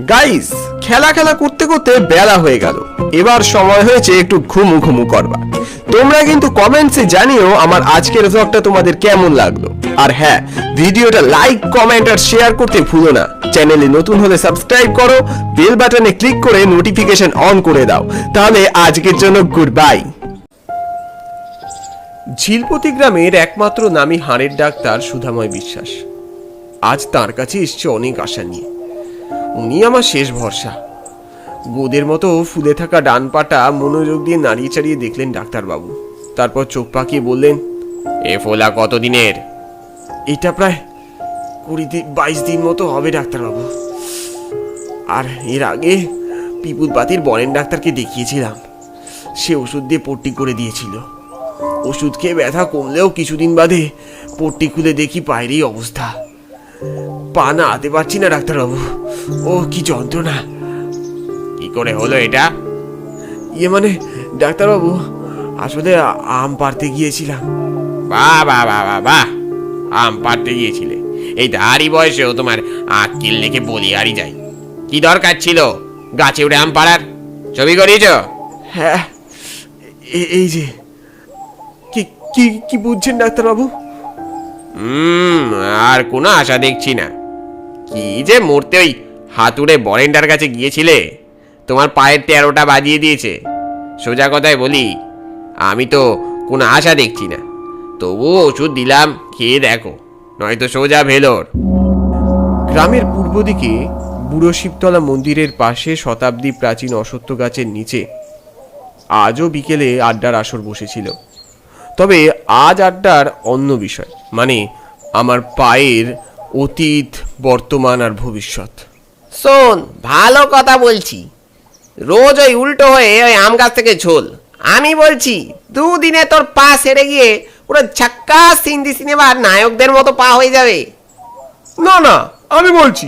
Guys খেলা খেলা করতে করতে বেলা হয়ে গেল। এবার সময় হয়েছে একটু ঘুমু ঘুমু করবার। তোমরা কিন্তু কমেন্টসে জানিও আমার আজকের ব্লগটা তোমাদের কেমন লাগল। আর হ্যাঁ ভিডিওটা লাইক কমেন্ট আর শেয়ার করতে ভুলো না। চ্যানেলে নতুন হলে সাবস্ক্রাইব করো বেল বাটনে ক্লিক করে নোটিফিকেশন অন করে দাও। তাহলে আজকের জন্য গুড বাই ঝিলপতি গ্রামের একমাত্র নামী হাড়ের ডাক্তার সুধাময় বিশ্বাস। আজ তার কাছে এসছে অনেক আশা নিয়ে। উনি আমার শেষ ভরসা। গোদের মতো ফুলে থাকা ডান পাটা মনোযোগ দিয়ে নাড়িয়ে চাড়িয়ে দেখলেন ডাক্তারবাবু। তারপর চোখ পাকিয়ে বললেন, এ ফোলা কতদিনের? এটা প্রায় কুড়ি দিন, বাইশ দিন মতো হবে ডাক্তারবাবু। আর এর আগে পিপুল পাতির বরেন ডাক্তারকে দেখিয়েছিলাম। সে ওষুধ দিয়ে পট্টি করে দিয়েছিল। ওষুধ খেয়ে ব্যথা কমলেও কিছুদিন বাদে পট্টি খুলে দেখি পায়েরই অবস্থা। পা না নাড়াতে পারছি না ডাক্তারবাবু। ও কি যন্ত্রণা। কি করে হলো এটা? ইয়ে মানে ডাক্তারবাবু আসলে আম পাড়তে গিয়েছিলাম। বাহ বা বা বা বাহ। আম পাড়তে গিয়েছিলে। এই দাঁড়ি বয়সেও তোমার আক্কিল লেখে বলি হারি যায়। কি দরকার ছিল গাছে উঠে আম পাড়ার? ছবি করিয়েছ? হ্যাঁ এই যে। কি কি কি বুঝছেন ডাক্তারবাবু? হুম আর কোনো আশা দেখছি না। কি যে মরতে ওই হাতুড়ে বরেন্ডার কাছে গিয়েছিলে? তোমার পায়ের তেরোটা বাজিয়ে দিয়েছে। সোজা কথায় বলি, আমি তো কোনো আশা দেখছি না। তবুও ওষুধ দিলাম, খেয়ে দেখো, নয়তো সোজা ভেলোর। গ্রামের পূর্ব দিকে বুড়ো শিবতলা মন্দিরের পাশে শতাব্দী প্রাচীন অসত্য গাছের নিচে আজও বিকেলে আড্ডার আসর বসেছিল। তবে আজ আড্ডার অন্য বিষয় মানে আমার পায়ের অতীত বর্তমান আর ভবিষ্যৎ। শোন ভালো কথা বলছি। রোজ ওই উল্টো হয়ে ওই আম গাছ থেকে ঝোল। আমি বলছি দুদিনে তোর পা সেরে গিয়ে পুরো ঝাক্কা হিন্দি সিনেমার নায়কদের মতো পা হয়ে যাবে। না না আমি বলছি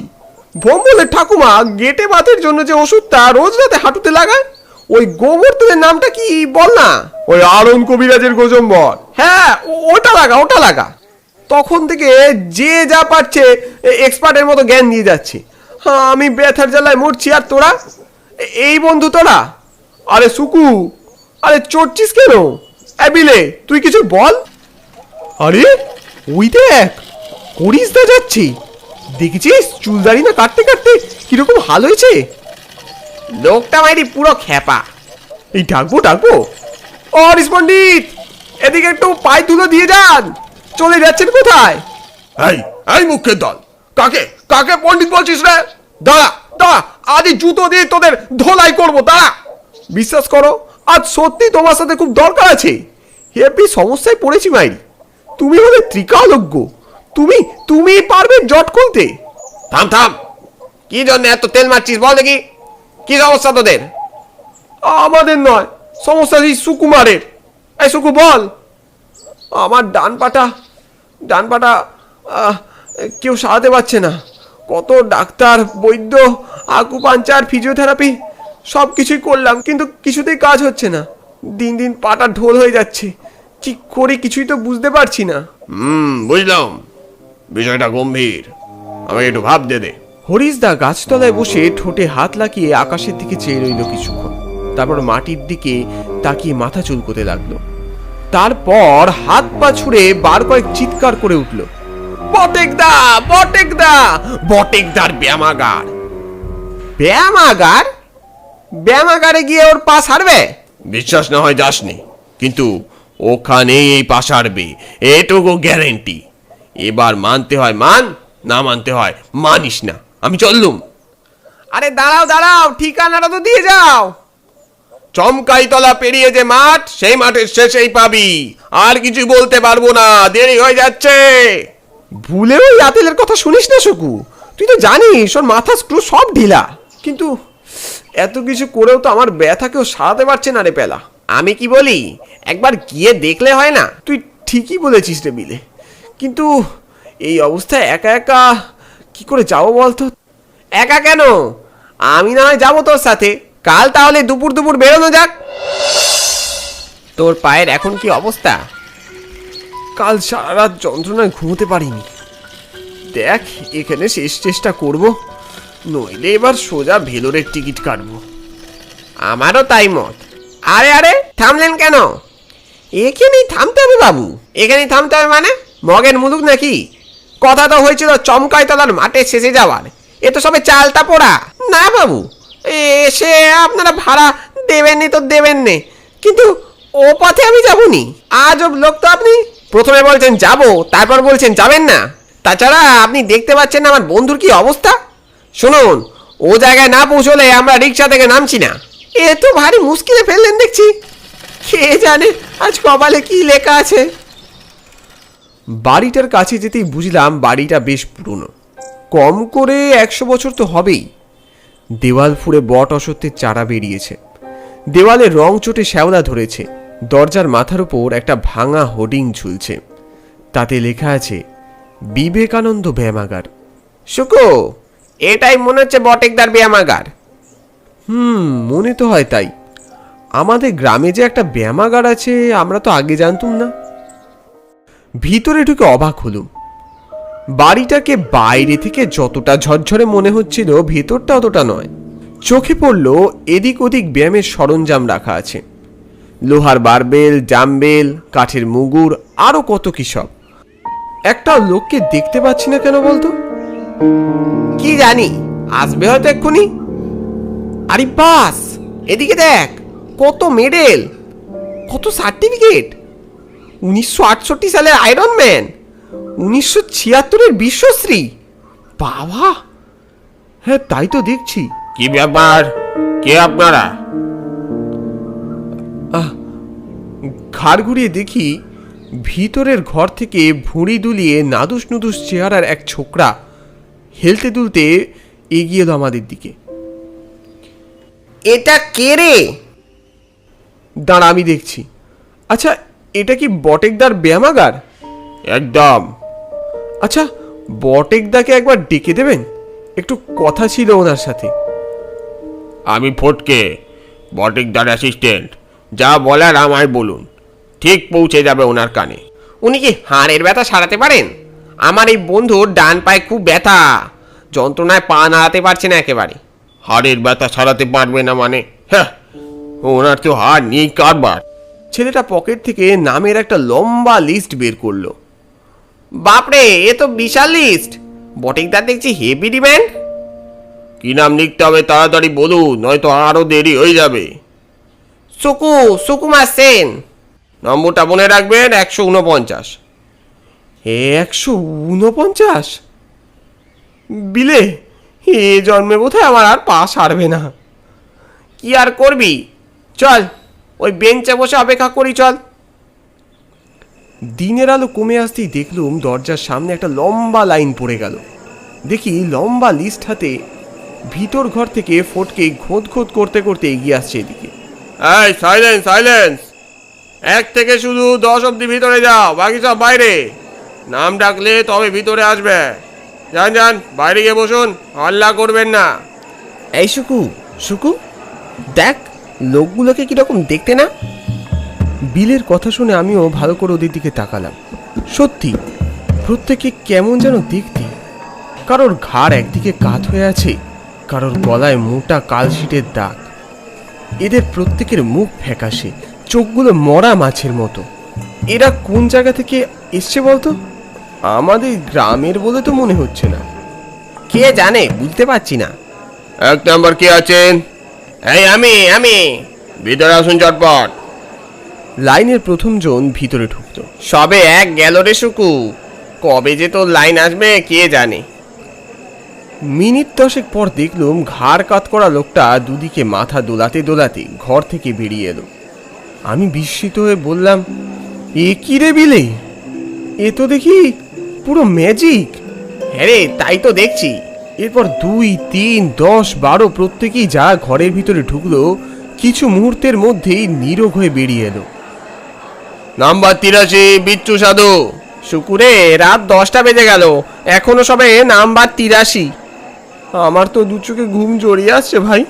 ভোম্বলের ঠাকুমা গেটে বাতের জন্য যে ওষুধটা রোজ রাতে হাঁটুতে লাগায় ওই গোবর তেলের নামটা কি বল না? ওই আরন কবিরাজের গোজম্বর। হ্যাঁ ওটা লাগা ওটা লাগা। তখন থেকে যে যা পারছে এক্সপার্টের মতো জ্ঞান দিয়ে যাচ্ছে। হ্যাঁ আমি ব্যথার জ্বালায় মরছি আর তোরা? এই বন্ধু তোরা আরে সুকু আরে চড়ছিস কেন? অ্যাবিলে তুই কিছু বল? আরে ওই দেখ করিস দা যাচ্ছি। দেখেছিস চুলদারি না কাটতে কাটতে কীরকম হাল হয়েছে? লোকটা মাইরি পুরো খ্যাপা। এই ডাকবো ডাকবো। অরিস পণ্ডিত এদিকে একটু পায়ে তুলো দিয়ে যান। চলে যাচ্ছেন কোথায়? এই এই মুখের দল। কাকে? কাকে পণ্ডিত বলছিস রে? দাঁড়া দাঁড়া আজ জুতো দিয়ে তোদের ধোলাই করব দাঁড়া। বিশ্বাস করো আজ সত্যি তোমার সাথে খুব দরকার আছে। হেপি সমস্যায় পড়েছি মাইরি। তুমি হলে ত্রিকালজ্ঞ। তুমি তুমি পারবে জট খুলতে। থাম থাম। কি জন্য এত তেল মারছিস বল দেখি। কি সমস্যা তোদের? আমাদের নয় সমস্যা এই সুকুমারের। এই সুকু বল। আমার ডান পাটা ডান পাটা আহ, কেউ সারাতে পারছে না। কত ডাক্তার বৈদ্য আকুপাঞ্চার ফিজিওথেরাপি সব কিছুই করলাম কিন্তু কিছুতেই কাজ হচ্ছে না। দিন দিন পাটা ঢোল হয়ে যাচ্ছে। কি করি কিছুই তো বুঝতে পারছি না। হুম বুঝলাম। বিষয়টা গম্ভীর। আমাকে একটু ভাবতে দে হরিশদা গাছতলায় বসে ঠোঁটে হাত লাগিয়ে আকাশের দিকে চেয়ে রইল কিছুক্ষণ। তারপর মাটির দিকে তাকিয়ে মাথা চুলকোতে লাগল। তারপর হাত পা ছুঁড়ে বার কয়েক চিৎকার করে উঠল বটেক দা বটেক দা বটেক দার ব্যায়ামাগার। ব্যায়ামাগার? ব্যায়ামাগারে গিয়ে ওর পা সারবে? বিশ্বাস না হয় যাসনি, কিন্তু ওখানেই এই পা সারবে, এটুকু গ্যারেন্টি। এবার মানতে হয় মান, না মানতে হয় মানিস না, আমি চললুম। আরে দাঁড়াও দাঁড়াও, ঠিকানাটা তো দিয়ে যাও। চমকাইতলা পেরিয়ে যে মাঠ, সেই মাঠের শেষেই পাবি। আর কিছু বলতে পারব না, দেরি হয়ে যাচ্ছে। ভুলেও ওই আতেলের কথা শুনিস না শকু তুই তো জানিস, ওর মাথা স্ক্রু সব ঢিলা। কিন্তু এত কিছু করেও তো আমার ব্যথা কেউ সারাতে পারছে না রে পেলা। আমি কি বলি? একবার গিয়ে দেখলে হয় না? তুই ঠিকই বলেছিস রে বিলে। কিন্তু এই অবস্থায় একা একা কি করে যাব বলতো? একা কেন? আমি না হয় যাব তোর সাথে। কাল তাহলে দুপুর দুপুর বেরোনো যাক। তোর পায়ের এখন কি অবস্থা? কাল সারা রাত যন্ত্রণায় ঘুমোতে পারিনি। দেখ এখানে শেষ চেষ্টা করব নইলে এবার সোজা ভেলোরের টিকিট কাটবো। আমারও তাই মত। আরে আরে থামলেন কেন? এখানেই থামতে হবে বাবু। এখানেই থামতে হবে মানে? মগের মুলুক নাকি? কথা তো হয়েছিল চমকাই তলার মাঠে শেষে যাওয়ার। এ তো সবে চালটা পোড়া না বাবু এসে আপনারা ভাড়া দেবেননি তো দেবেন দেবেননি। কিন্তু ও পথে আমি যাবনি। আজব লোক তো আপনি। প্রথমে বলছেন যাব, তারপর বলছেন যাবেন না। তাছাড়া আপনি দেখতে পাচ্ছেন না আমার বন্ধুর কি অবস্থা। শুনুন, ও জায়গায় না পৌঁছলে আমরা রিক্সা থেকে নামছি না। এ তো ভারী মুশকিলে ফেললেন দেখছি। কে জানে আজ কপালে কি লেখা আছে। বাড়িটার কাছে যেতেই বুঝলাম বাড়িটা বেশ পুরনো। কম করে একশো বছর তো হবেই। দেওয়াল ফুড়ে বট অসত্যের চারা বেরিয়েছে। দেওয়ালে রং চোটে শ্যাওলা ধরেছে। দরজার মাথার উপর একটা ভাঙা হোর্ডিং ঝুলছে। তাতে লেখা আছে বিবেকানন্দ ব্যায়ামাগার। শুকো এটাই মনে হচ্ছে বটেকদার ব্যায়ামাগার। হুম মনে তো হয় তাই। আমাদের গ্রামে যে একটা ব্যায়ামাগার আছে আমরা তো আগে জানতুম না। ভিতরে ঢুকে অবাক হলুম। বাড়িটাকে বাইরে থেকে যতটা ঝরঝরে মনে হচ্ছিল, ভেতরটা অতটা নয়। চোখে পড়ল এদিক ওদিক ব্যায়ামের সরঞ্জাম রাখা আছে। লোহার বারবেল, জামবেল, কাঠের মুগুর আরও কত কি সব। একটা লোককে দেখতে পাচ্ছি না কেন বলতো? কি জানি, আসবে হয়তো এক্ষুনি। আরে বাস, এদিকে দেখ, কত মেডেল, কত সার্টিফিকেট। উনিশশো আটষট্টি সালের আয়রন ম্যান উনিশশো ছিয়াত্তরের বিশ্বশ্রী। বাবা! হ্যাঁ তাই তো দেখছি। কি ব্যাপার? কে আপনারা? ঘাড় ঘুরিয়ে দেখি ভিতরের ঘর থেকে ভুঁড়ি দুলিয়ে নাদুস নুদুস চেহারার এক ছোকরা হেলতে দুলতে এগিয়ে এলো আমাদের দিকে। এটা কে রে? দাঁড়া আমি দেখছি। আচ্ছা এটা কি বটেকদার ব্যায়ামাগার? একদম। আচ্ছা বটেকদাকে একবার ডেকে দেবেন? একটু কথা ছিল ওনার সাথে। আমি ফটকে বটেকদার অ্যাসিস্ট্যান্ট যা বলার আমায় বলুন। ঠিক পৌঁছে যাবে ওনার কানে। উনি কি হাড়ের ব্যথা সারাতে পারেন? আমার এই বন্ধুর ডান পায়ে খুব ব্যথা। যন্ত্রণায় পা নাড়াতে পারছে না একেবারে। হাড়ের ব্যথা সারাতে পারবে না মানে? হ্যাঁ ওনার তো হাড় নেই কারবার। ছেলেটা পকেট থেকে নামের একটা লম্বা লিস্ট বের করল। বাপরে এ তো বিশাল লিস্ট বটেকদার দেখছি হেভি ডিম্যান্ড কি নাম লিখতে হবে তাড়াতাড়ি বলুন নয়তো আরও দেরি হয়ে যাবে। সুকু সুকুমার সেন। নম্বরটা মনে রাখবেন একশো উনপঞ্চাশ। একশো উনপঞ্চাশ? বিলে এ জন্মে বোধহয় আমার আর পা সারবে না। কি আর করবি? চল ওই বেঞ্চে বসে অপেক্ষা করি চল। দিনের আলো কমে আসতেই দেখলুম দরজার সামনে একটা লম্বা লাইন পড়ে গেল। দেখি লম্বা লিস্ট হাতে ভিতর ঘর থেকে ফটকে খোঁত খোঁত করতে করতে এগিয়ে আসছে এদিকে। এই সাইলেন্স সাইলেন্স এক থেকে শুধু দশ অব্দি ভিতরে যাও বাকি সব বাইরে। নাম ডাকলে তবে ভিতরে আসবে। যান যান বাইরে গিয়ে বসুন হল্লা করবেন না। এই সুকু সুকু দেখ লোকগুলোকে কীরকম দেখতে না? বিলের কথা শুনে আমিও ভালো করে ওদের দিকে তাকালাম। সত্যি, প্রত্যেকে কেমন যেন দেখতে। কারোর ঘাড় একদিকে কাত হয়ে আছে, কারোর গলায় মোটা কালশিটের দাগ। এদের প্রত্যেকের মুখ ফ্যাকাশে, চোখগুলো মরা মাছের মতো। এরা কোন জায়গা থেকে এসছে বলতো? আমাদের গ্রামের বলে তো মনে হচ্ছে না। কে জানে, বুঝতে পারছি না। এক নাম্বার কে আছেন? এই আমি আমি। ভিতরে আসুন চটপট লাইনের প্রথম জন ভিতরে ঢুকতো। সবে এক গেল রে সুকু। কবে যে তোর লাইন আসবে কে জানে? মিনিট দশেক পর দেখলুম ঘাড় কাত করা লোকটা দুদিকে মাথা দোলাতে দোলাতে ঘর থেকে বেরিয়ে এলো। আমি বিস্মিত হয়ে বললাম এ কি রে বিলে? এ তো দেখি পুরো ম্যাজিক! হ্যাঁ রে তাই তো দেখছি। এরপর দুই তিন দশ বারো প্রত্যেকেই যা ঘরের ভিতরে ঢুকলো কিছু মুহূর্তের মধ্যেই নীরব হয়ে বেরিয়ে এলো। নাম্বার তিরাশি, বিচ্ছু সাধু। শুকুরে, রাত দশটা বেজে গেল। এখনও সবে নাম্বার তিরাশি। আমার তো দু চোখে ঘুম জড়িয়ে আসছে ভাই।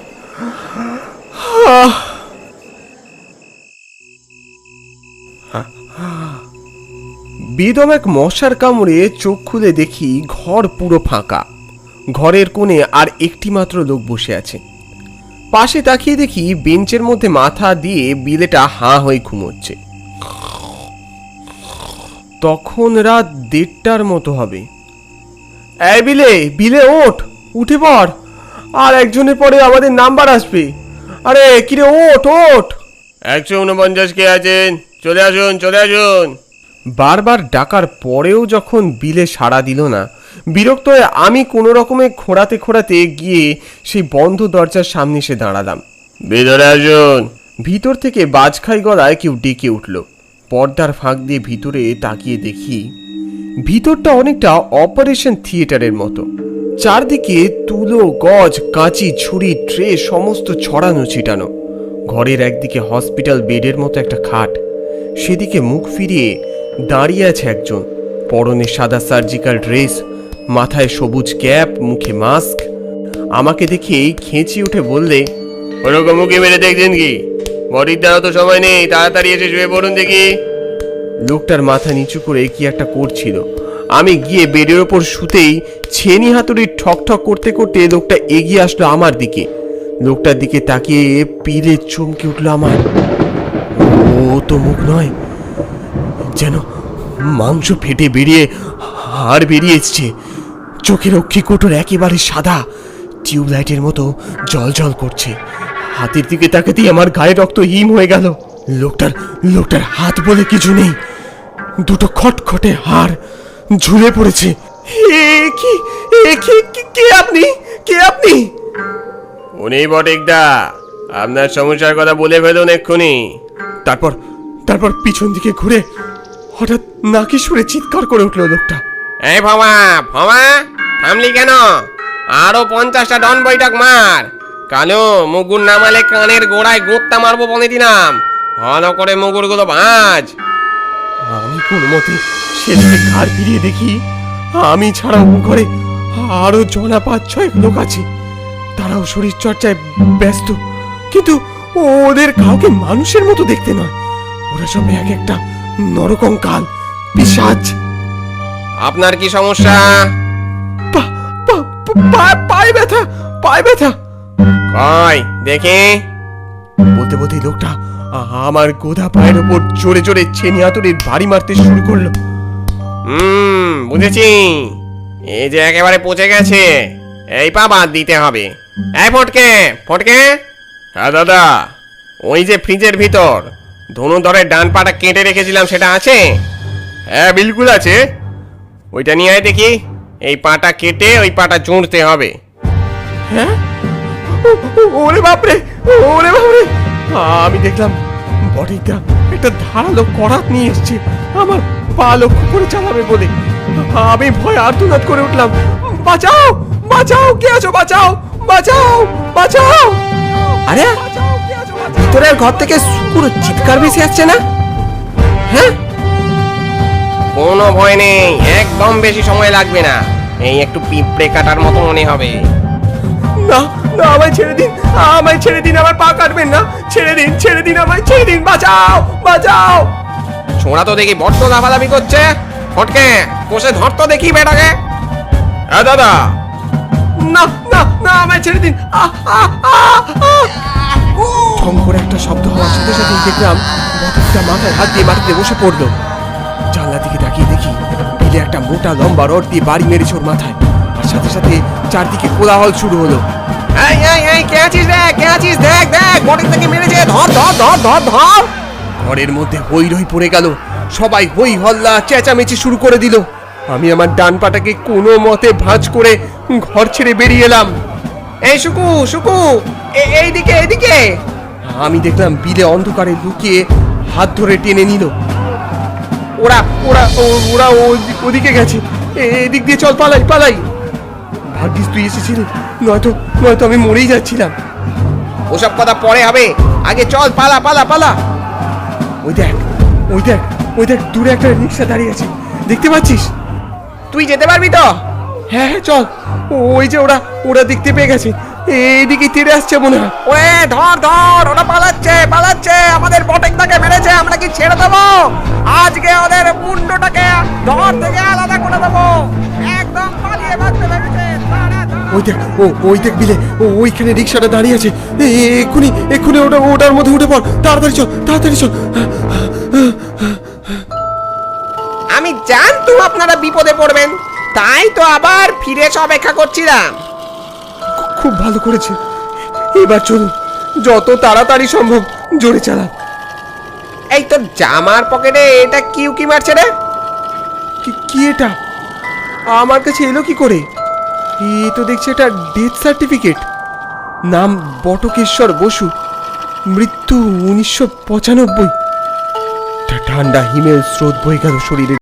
বেদম এক মশার কামড়ে চোখ খুলে দেখি ঘর পুরো ফাঁকা। ঘরের কোণে আর একটি মাত্র লোক বসে আছে। পাশে তাকিয়ে দেখি বেঞ্চের মধ্যে মাথা দিয়ে বিলেটা হাঁ হয়ে ঘুমোচ্ছে। তখন রাত দেড়টার মতো হবে। এই বিলে বিলে ওঠ, উঠে পড়। আর একজনের পরে আমাদের নাম্বার আসবে। আরে, কিরে, ওঠ ওঠ। একশো উনপঞ্চাশ কে আছেন? চলে আসুন চলে আসুন। বারবার ডাকার পরেও যখন বিলে সাড়া দিল না, বিরক্ত হয়ে আমি কোনো রকমে খোঁড়াতে খোঁড়াতে গিয়ে সেই বন্ধ দরজার সামনে এসে দাঁড়ালাম। ভিতরে আসুন। ভিতর থেকে বাজখাই গলায় কেউ ডেকে উঠল। পর্দার ফাঁক দিয়ে ভিতরে তাকিয়ে দেখি ভিতরটা অনেকটা অপারেশন থিয়েটারের মতো। চারদিকে তুলো, গজ, কাঁচি, ছুরি, ট্রে, সমস্ত ছড়ানো, ছিটানো। ঘরের একদিকে হসপিটাল বেডের মতো একটা খাট, সেদিকে মুখ ফিরিয়ে দাঁড়িয়ে আছে একজন। পরনে সাদা সার্জিক্যাল ড্রেস, মাথায় সবুজ ক্যাপ, মুখে মাস্ক। আমাকে দেখেই খেঁচি উঠে বললে ওরকম মুখে মেরে দেখছেন কি? দ্বারা তো সময় নেই, তাড়াতাড়ি এসে শুয়ে পড়ুন দেখি। লোকটার মাথা নিচু করে কি একটা করছিল। আমি গিয়ে বেডের ওপর শুতেই ছেনি হাতুড়ি ঠক ঠক করতে করতে লোকটা এগিয়ে আসলো আমার দিকে। লোকটার দিকে তাকিয়ে পিলে চমকে উঠল আমার। ও তো মুখ নয়, যেন মাংস ফেটে বেরিয়ে হাড় বেরিয়ে এসছে। চোখের অক্ষি কোটর একেবারে সাদা, টিউবলাইটের মতো জল জল করছে। হাতের দিকে তাকাতেই আমার গায়ে রক্ত হিম হয়ে গেল। লোকটার লোকটার হাত বলে কিছু নেই। দুটো খটখটে হাড় ঝুলে পড়েছে। কি কি আপনি? কে আপনি? উনি বটেকদা আপনার সমস্যার কথা বলে ফেলুন এক্ষুনি। তারপর তারপর পিছন দিকে ঘুরে হঠাৎ নাকি সুরে চিৎকার করে উঠল লোকটা। এই ভামা ভামা থামলি কেন? আরও পঞ্চাশটা ডন বৈঠক মার। কালো মুগুর নামালে কানের গোড়ায় গোত্তা মারবো বলে দিলাম। ভালো করে মুগুরগুলো ভাঁজ। আমি কোনো মতে সেদিকে ঘাড় ফিরিয়ে দেখি, আমি ছাড়া ও ঘরে আরও জনা পাঁচ ছয় লোক আছে। তারাও শরীর চর্চায় ব্যস্ত, কিন্তু ওদের কাউকে মানুষের মতো দেখতে নয়। ওরা সব এক একটা নরকঙ্কাল পিসাজ আপনার কি সমস্যা? পায়ে ব্যথা পায়ে ব্যথা। কই দেখি। বলতে বলতে লোকটা আমার গোদা পায়ের ওপর জোরে জোরে ছেনি হাতুড়ির বাড়ি মারতে শুরু করল। হুম, বুঝেছি। এই যে একেবারে পচে গেছে। এই পা বাদ দিতে হবে। এই ফটকে ফটকে। হ্যাঁ দাদা, ওই যে ফ্রিজের ভিতর, ধনু ধরে ডান পাটা কেটে রেখেছিলাম, সেটা আছে? হ্যাঁ বিলকুল আছে। ওইটা নিয়ে আয় দেখি। এই পাটা কেটে ওই পাটা চুঁড়তে হবে। হ্যাঁ? ওরে বাপরে ওরে বাপরে। আমি দেখলাম বডিটা একটা ধারালো করাত নিয়ে এসছে। আমার পা লক্ষ্য করে চালাবে বলে। আমি ভয় আর্তনাদ করে উঠলাম। বাঁচাও বাঁচাও কে আছো? বাঁচাও বাঁচাও বাঁচাও। আরে ভিতরের ঘর থেকে শুকুর চিৎকার ভেসে আসছে না? হ্যাঁ? কোনো ভয় নেই একদম বেশি সময় লাগবে না। এই একটু পিঁপড়ে কাটার মতো মনে হবে। না আমায় ছেড়ে দিন আমায় ছেড়ে দিন আমার পা কাটবেন না। ছেড়ে দিন ছেড়ে দিন আমায় ছেড়ে দিন বাঁচাও বাঁচাও। ছোঁড়া তো দেখি বড্ড করছে। ফটকে কষে ধর তো দেখি বেটাকে। হ্যাঁ দাদা। না না না আমায় ছেড়ে দিন। ঠং করে একটা শব্দ হওয়ার সাথে সাথে দেখলাম বটুকটা মাথায় হাত দিয়ে মাটিতে বসে পড়ল। জানলা দিকে তাকিয়ে দেখি বিলে একটা মোটা লম্বা রড দিয়ে বাড়ি মেরেছে ওর মাথায়। আর সাথে সাথে চারদিকে কোলাহল শুরু হলো। এই এই এই কে দেখ কে দেখ দেখ, বডির থেকে মেরেছে, ধর ধর ধর ধর ধর। ঘরের মধ্যে হই রই পড়ে গেল। সবাই হই হল্লা, চেঁচামেচি শুরু করে দিল। আমি আমার ডান পাটাকে কোনো মতে ভাঁজ করে ঘর ছেড়ে বেরিয়ে এলাম। এই সুকু এ- এইদিকে এইদিকে। আমি দেখলাম বিলে অন্ধকারে লুকিয়ে হাত ধরে টেনে নিল। ওরা ওরা ওরা ওদিকে গেছে। এদিক দিয়ে চল, পালাই পালাই। ভাগ্যিস তুই এসেছিলি। নয়তো নয়তো আমি মরেই যাচ্ছিলাম। ওসব কথা পরে হবে। আগে চল পালা পালা পালা। ওই দেখ ওই দেখ ওই দেখ দূরে একটা রিক্সা দাঁড়িয়ে আছে। দেখতে পাচ্ছিস? তুই যেতে পারবি তো? হ্যাঁ হ্যাঁ চল। ওই যে ওরা ওরা দেখতে পেয়ে গেছে। এইদিকে তেড়ে আসছে মনে হয়। ওরে ধর ধর ওরা পালাচ্ছে পালাচ্ছে। আমাদের বটেকটাকে মেরেছে আমরা কি ছেড়ে দেবো? আজকে ওদের মুন্ডটাকে ধর থেকে আলাদা করে দেবো। একদম ওই দেখ ও ওই দেখ বিলে ও ওইখানে রিক্সাটা দাঁড়িয়ে আছে। এক্ষুনি এক্ষুনি ওটা ওটার মধ্যে উঠে পড়। তাড়াতাড়ি চল তাড়াতাড়ি চল। আমি জানতুম আপনারা বিপদে পড়বেন তাই তো আবার ফিরে সব অপেক্ষা করছিলাম খুব ভালো করেছে। এবার চলুন যত তাড়াতাড়ি সম্ভব জোরে চালান। এই তোর জামার পকেটে এটা কিউকি মারছে রে? কি- কি এটা? আমার কাছে এলো কি করে? এ তো দেখছি এটা ডেথ সার্টিফিকেট নাম বটকেশ্বর বসু। মৃত্যু উনিশশো পঁচানব্বই। ঠান্ডা হিমেল স্রোত গেল শরীরে।